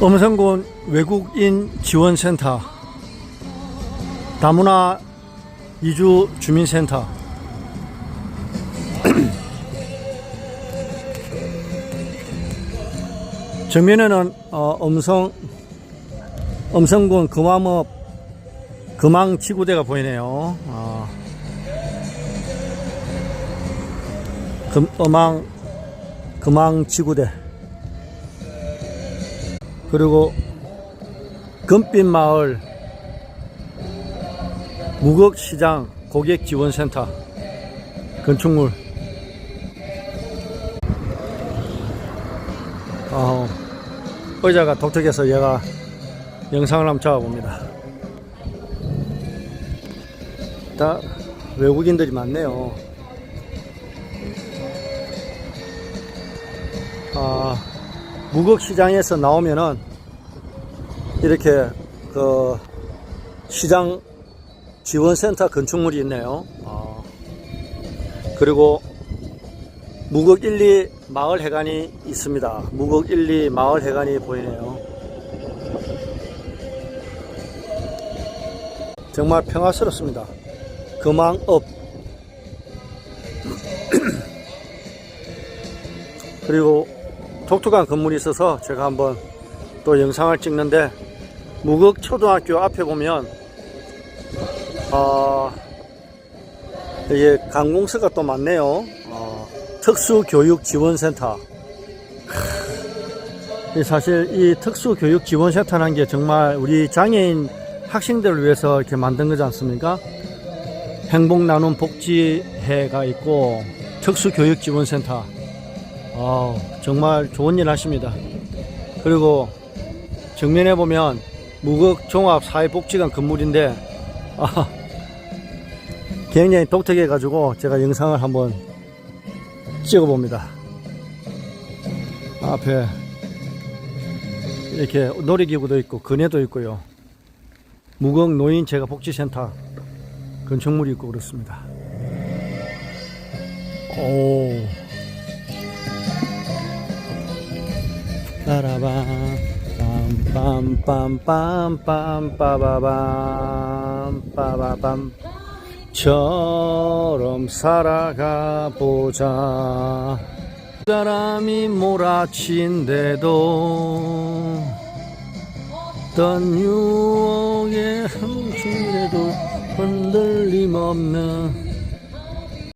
엄성군 외국인 지원센터. 다문화 이주 주민센터. 정면에는 어, 엄성 엄성군 금암읍 금왕지구대가 보이네요. 어, 금, 엄왕 금왕지구대 그리고 금빛마을 무역시장 고객지원센터 건축물. 어, 의자가 독특해서 얘가 영상을 한번 잡아봅니다. 다 외국인들이 많네요. 아, 무역시장에서 나오면은 이렇게 그 시장 지원센터 건축물이 있네요. 아, 그리고 무국 1, 2 마을 해관이 있습니다. 무국 1, 2 마을 해관이 보이네요. 정말 평화스럽습니다. 금왕읍 그리고 독특한 건물이 있어서 제가 한번 또 영상을 찍는데 무국 초등학교 앞에 보면 어, 이게 관공서가 또 많네요. 어, 특수교육지원센터. 이 사실 이 특수교육지원센터라는 게 정말 우리 장애인 학생들을 위해서 이렇게 만든 거지 않습니까? 행복 나눔 복지회가 있고 특수교육지원센터. 아, 정말 좋은 일 하십니다. 그리고 정면에 보면 무극 종합 사회복지관 건물인데 아, 굉장히 독특해 가지고 제가 영상을 한번 찍어 봅니다. 앞에 이렇게 놀이기구도 있고 그네도 있고요. 무극 노인 재가 복지센터 건축물이 있고 그렇습니다. 오. 빠라밤 빰빰빰빰빰 빠바밤 빠바밤 처럼 살아가 보자 사람이 몰아친데도 어떤 유혹의 한줄에도 흔들림 없는